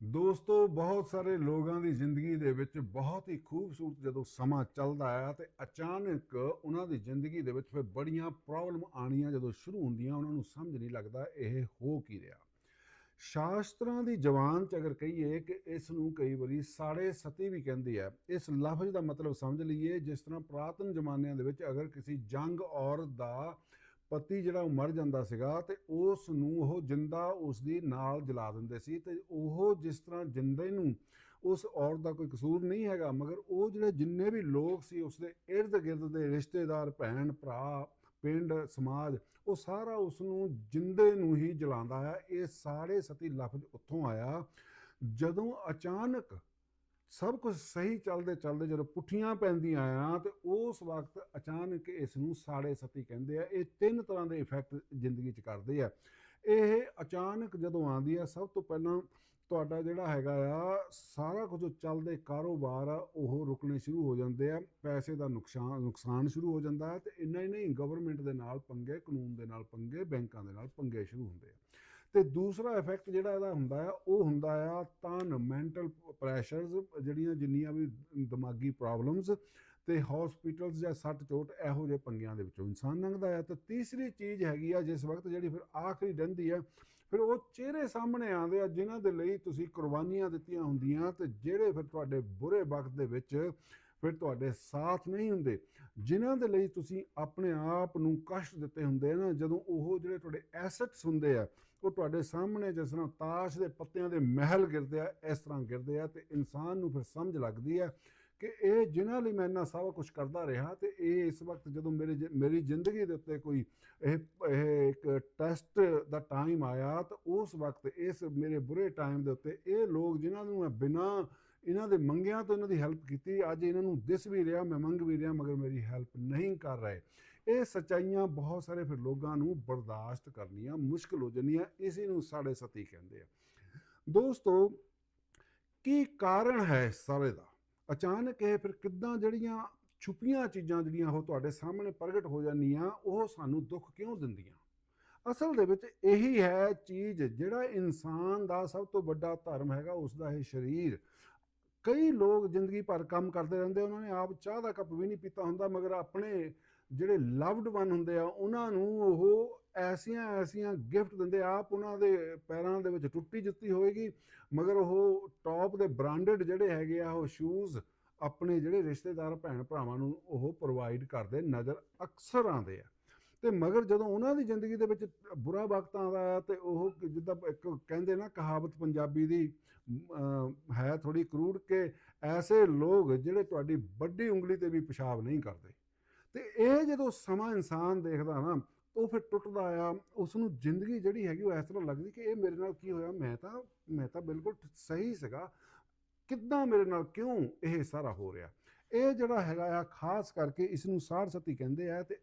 ਦੋਸਤੋ, ਬਹੁਤ ਸਾਰੇ ਲੋਕਾਂ ਦੀ ਜ਼ਿੰਦਗੀ ਦੇ ਵਿੱਚ ਬਹੁਤ ਹੀ ਖੂਬਸੂਰਤ ਜਦੋਂ ਸਮਾਂ ਚੱਲਦਾ ਆ ਤੇ ਅਚਾਨਕ ਉਹਨਾਂ ਦੀ ਜ਼ਿੰਦਗੀ ਦੇ ਵਿੱਚ ਫਿਰ ਬੜੀਆਂ ਪ੍ਰੋਬਲਮ ਆਣੀਆਂ ਜਦੋਂ ਸ਼ੁਰੂ ਹੁੰਦੀਆਂ, ਉਹਨਾਂ ਨੂੰ ਸਮਝ ਨਹੀਂ ਲੱਗਦਾ, ਇਹ ਹੋ ਕੀ ਰਿਹਾ। ਸ਼ਾਸਤਰਾਂ ਦੀ ਜਵਾਨ ਚ ਅਗਰ ਕਹੀਏ ਕਿ ਇਸ ਨੂੰ ਕਈ ਵਾਰੀ ਸਾੜੇ ਸਤੀ ਵੀ ਕਹਿੰਦੀ ਹੈ ਇਸ ਲਫ਼ਜ਼ ਦਾ ਮਤਲਬ ਸਮਝ ਲਈਏ, ਜਿਸ ਤਰ੍ਹਾਂ ਪੁਰਾਤਨ ਜ਼ਮਾਨਿਆਂ ਦੇ ਵਿੱਚ ਅਗਰ ਕਿਸੇ ਜੰਗ ਔਰਤ ਦਾ ਪਤੀ ਜਿਹੜਾ ਉਹ ਮਰ ਜਾਂਦਾ ਸੀਗਾ ਤੇ ਉਸ ਨੂੰ ਉਹ ਜਿੰਦਾ ਉਸ ਦੀ ਨਾਲ ਜਲਾ ਦਿੰਦੇ ਸੀ ਤੇ ਉਹ ਜਿਸ ਤਰ੍ਹਾਂ ਜਿੰਦੇ ਨੂੰ ਉਸ ਔਰਤ ਦਾ ਕੋਈ ਕਸੂਰ ਨਹੀਂ ਹੈਗਾ, ਮਗਰ ਉਹ ਜਿਹੜੇ ਜਿੰਨੇ ਵੀ ਲੋਕ ਸੀ ਉਸ ਦੇ ਇਰਦ ਗਿਰਦ ਦੇ ਰਿਸ਼ਤੇਦਾਰ, ਭੈਣ, ਭਰਾ, ਪਿੰਡ, ਸਮਾਜ, ਉਹ ਸਾਰਾ ਉਸ ਨੂੰ ਜਿੰਦੇ ਨੂੰ ਹੀ ਜਲਾਉਂਦਾ ਆ। ਇਹ ਸਾਰੇ ਸਤੀ ਲਫ਼ਜ਼ ਉੱਥੋਂ ਆਇਆ। ਜਦੋਂ ਅਚਾਨਕ ਸਭ ਕੁਝ ਸਹੀ ਚੱਲਦੇ ਚੱਲਦੇ ਜਦੋਂ ਪੁੱਠੀਆਂ ਪੈਂਦੀਆਂ ਆ, ਤੇ ਉਸ ਵਕਤ ਅਚਾਨਕ ਇਸ ਨੂੰ ਸਾੜੇ ਸਤੀ ਕਹਿੰਦੇ ਆ। ਇਹ ਤਿੰਨ ਤਰ੍ਹਾਂ ਦੇ ਇਫੈਕਟ ਜ਼ਿੰਦਗੀ 'ਚ ਕਰਦੇ ਆ। ਇਹ ਅਚਾਨਕ ਜਦੋਂ ਆਉਂਦੀ ਆ, ਸਭ ਤੋਂ ਪਹਿਲਾਂ ਤੁਹਾਡਾ ਜਿਹੜਾ ਹੈਗਾ ਆ, ਸਾਰਾ ਕੁਝ ਚੱਲਦੇ ਕਾਰੋਬਾਰ ਆ, ਉਹ ਰੁਕਣੇ ਸ਼ੁਰੂ ਹੋ ਜਾਂਦੇ ਆ। ਪੈਸੇ ਦਾ ਨੁਕਸਾਨ ਨੁਕਸਾਨ ਸ਼ੁਰੂ ਹੋ ਜਾਂਦਾ ਹੈ ਤੇ ਇੰਨਾ ਹੀ ਨਹੀਂ ਗਵਰਨਮੈਂਟ ਦੇ ਨਾਲ ਪੰਗੇ, ਕਾਨੂੰਨ ਦੇ ਨਾਲ ਪੰਗੇ, ਬੈਂਕਾਂ ਦੇ ਨਾਲ ਪੰਗੇ ਸ਼ੁਰੂ ਹੁੰਦੇ ਆ। ਤੇ ਦੂਸਰਾ ਇਫੈਕਟ ਜਿਹੜਾ ਇਹਦਾ ਹੁੰਦਾ ਆ, ਉਹ ਹੁੰਦਾ ਆ ਤਨ ਮੈਂਟਲ ਪ੍ਰੈਸ਼ਰਸ ਜਿਹੜੀਆਂ ਜਿੰਨੀਆਂ ਵੀ ਦਿਮਾਗੀ ਪ੍ਰੋਬਲਮਸ ਤੇ ਹਸਪੀਟਲਸ ਜਾਂ ਸੱਟ ਚੋਟ ਇਹੋ ਜਿਹੇ ਪੰਗਿਆਂ ਦੇ ਵਿੱਚੋਂ ਇਨਸਾਨ ਲੰਘਦਾ ਆ। ਤੇ ਤੀਸਰੀ ਚੀਜ਼ ਹੈਗੀ ਆ ਜਿਸ ਵਕਤ ਜਿਹੜੀ ਫਿਰ ਆਖਰੀ ਰਹਿੰਦੀ ਆ, ਫਿਰ ਉਹ ਚਿਹਰੇ ਸਾਹਮਣੇ ਆਉਂਦੇ ਆ ਜਿਨ੍ਹਾਂ ਦੇ ਲਈ ਤੁਸੀਂ ਕੁਰਬਾਨੀਆਂ ਦਿੱਤੀਆਂ ਹੁੰਦੀਆਂ ਤੇ ਜਿਹੜੇ ਫਿਰ ਤੁਹਾਡੇ ਬੁਰੇ ਵਕਤ ਦੇ ਵਿੱਚ ਫਿਰ ਤੁਹਾਡੇ ਸਾਥ ਨਹੀਂ ਹੁੰਦੇ, ਜਿਨ੍ਹਾਂ ਦੇ ਲਈ ਤੁਸੀਂ ਆਪਣੇ ਆਪ ਨੂੰ ਕਸ਼ਟ ਦਿੱਤੇ ਹੁੰਦੇ ਆ ਨਾ, ਜਦੋਂ ਉਹ ਜਿਹੜੇ ਤੁਹਾਡੇ ਐਸੈਟਸ ਹੁੰਦੇ ਆ ਉਹ ਤੁਹਾਡੇ ਸਾਹਮਣੇ ਜਿਸ ਤਰ੍ਹਾਂ ਤਾਸ਼ ਦੇ ਪੱਤਿਆਂ ਦੇ ਮਹਿਲ ਗਿਰਦੇ ਆ, ਇਸ ਤਰ੍ਹਾਂ ਗਿਰਦੇ ਆ ਤੇ ਇਨਸਾਨ ਨੂੰ ਫਿਰ ਸਮਝ ਲੱਗਦੀ ਆ ਕਿ ਇਹ ਜਿਨ੍ਹਾਂ ਲਈ ਮੈਂ ਇੰਨਾ ਸਾਰਾ ਕੁਝ ਕਰਦਾ ਰਿਹਾ ਤੇ ਇਹ ਇਸ ਵਕਤ ਜਦੋਂ ਮੇਰੇ ਜ- ਮੇਰੀ ਜ਼ਿੰਦਗੀ ਦੇ ਉੱਤੇ ਕੋਈ ਇਹ ਇਹ ਇੱਕ ਟੈਸਟ ਦਾ ਟਾਈਮ ਆਇਆ ਤਾਂ ਉਸ ਵਕਤ ਇਸ ਮੇਰੇ ਬੁਰੇ ਟਾਈਮ ਦੇ ਉੱਤੇ ਇਹ ਲੋਕ ਜਿਨ੍ਹਾਂ ਨੂੰ ਮੈਂ ਬਿਨਾਂ ਇਹਨਾਂ ਦੇ ਮੰਗਿਆਂ ਤੋਂ ਇਹਨਾਂ ਦੀ ਹੈਲਪ ਕੀਤੀ, ਅੱਜ ਇਹਨਾਂ ਨੂੰ ਦਿਸ ਵੀ ਰਿਹਾ, ਮੈਂ ਮੰਗ ਵੀ ਰਿਹਾ, ਮਗਰ ਮੇਰੀ ਹੈਲਪ ਨਹੀਂ ਕਰ ਰਹੇ। ਇਹ ਸਚਾਈਆਂ ਬਹੁਤ ਸਾਰੇ ਫਿਰ ਲੋਕਾਂ ਨੂੰ ਬਰਦਾਸ਼ਤ ਕਰਨੀਆਂ ਮੁਸ਼ਕਲ ਹੋ ਜਾਂਦੀਆਂ, ਇਸੇ ਨੂੰ ਸਾਡੇ ਸਤੀ ਕਹਿੰਦੇ ਆ। ਦੋਸਤੋ, ਕੀ ਕਾਰਨ ਹੈ ਸਾਰੇ ਦਾ? ਅਚਾਨਕ ਇਹ ਫਿਰ ਕਿੱਦਾਂ ਜਿਹੜੀਆਂ ਛੁਪੀਆਂ ਚੀਜ਼ਾਂ ਜਿਹੜੀਆਂ ਉਹ ਤੁਹਾਡੇ ਸਾਹਮਣੇ ਪ੍ਰਗਟ ਹੋ ਜਾਂਦੀਆਂ, ਉਹ ਸਾਨੂੰ ਦੁੱਖ ਕਿਉਂ ਦਿੰਦੀਆਂ? ਅਸਲ ਦੇ ਵਿੱਚ ਇਹੀ ਹੈ ਚੀਜ਼ ਜਿਹੜਾ ਇਨਸਾਨ ਦਾ ਸਭ ਤੋਂ ਵੱਡਾ ਧਰਮ ਹੈਗਾ ਉਸ ਦਾ ਇਹ ਸਰੀਰ। ਕਈ ਲੋਕ ਜ਼ਿੰਦਗੀ ਭਰ ਕੰਮ ਕਰਦੇ ਰਹਿੰਦੇ ਉਹਨਾਂ ਨੇ ਆਪ ਚਾਹ ਦਾ ਕੱਪ ਵੀ ਨਹੀਂ ਪੀਤਾ ਹੁੰਦਾ, ਮਗਰ ਆਪਣੇ ਜਿਹੜੇ ਲਵਡ ਵਨ ਹੁੰਦੇ ਆ, ਉਹਨਾਂ ਨੂੰ ਉਹ ਐਸੀਆਂ ਐਸੀਆਂ ਗਿਫਟ ਦਿੰਦੇ ਆਪ ਉਹਨਾਂ ਦੇ ਪੈਰਾਂ ਦੇ ਵਿੱਚ ਟੁੱਟੀ ਜੁੱਤੀ ਹੋਏਗੀ ਮਗਰ ਉਹ ਟੌਪ ਦੇ ਬ੍ਰਾਂਡਡ ਜਿਹੜੇ ਹੈਗੇ ਆ, ਉਹ ਸ਼ੂਜ਼ ਆਪਣੇ ਜਿਹੜੇ ਰਿਸ਼ਤੇਦਾਰ ਭੈਣ ਭਰਾਵਾਂ ਨੂੰ ਉਹ ਪ੍ਰੋਵਾਈਡ ਕਰਦੇ ਨਜ਼ਰ ਅਕਸਰ ਆਉਂਦੇ ਆ। ਤੇ ਮਗਰ ਜਦੋਂ ਉਹਨਾਂ ਦੀ ਜ਼ਿੰਦਗੀ ਦੇ ਵਿੱਚ ਬੁਰਾ ਵਕਤ ਆਉਂਦਾ ਆ, ਤੇ ਉਹ ਜਿੱਦਾਂ ਇੱਕ ਕਹਿੰਦੇ ਨਾ, ਕਹਾਵਤ ਪੰਜਾਬੀ ਦੀ ਹੈ ਥੋੜੀ ਕਰੂੜ ਕਿ ਐਸੇ ਲੋਕ ਜਿਹੜੇ ਤੁਹਾਡੀ ਵੱਡੀ ਉਂਗਲੀ ਤੇ ਵੀ ਪਿਸ਼ਾਬ ਨਹੀਂ ਕਰਦੇ। ਤੇ ਇਹ ਜਦੋਂ ਸਮਾਂ ਇਨਸਾਨ ਦੇਖਦਾ ਨਾ, ਉਹ ਫਿਰ ਟੁੱਟਦਾ ਆ ਉਸ ਨੂੰ ਜ਼ਿੰਦਗੀ ਜਿਹੜੀ ਹੈਗੀ ਉਹ ਇਸ ਤਰ੍ਹਾਂ ਲੱਗਦੀ ਕਿ ਇਹ ਮੇਰੇ ਨਾਲ ਕੀ ਹੋਇਆ, ਮੈਂ ਤਾਂ ਮੈਂ ਤਾਂ ਬਿਲਕੁਲ ਸਹੀ ਸੀਗਾ। ਕਿੱਦਾਂ ਮੇਰੇ ਨਾਲ ਕਿਉਂ ਇਹ ਸਾਰਾ ਹੋ ਰਿਹਾ? ਇਹ ਜਿਹੜਾ ਹੈਗਾ ਆ, ਖਾਸ ਕਰਕੇ ਇਸ ਨੂੰ ਸਾੜ ਸਤੀ ਕਹਿੰਦੇ ਆ ਤੇ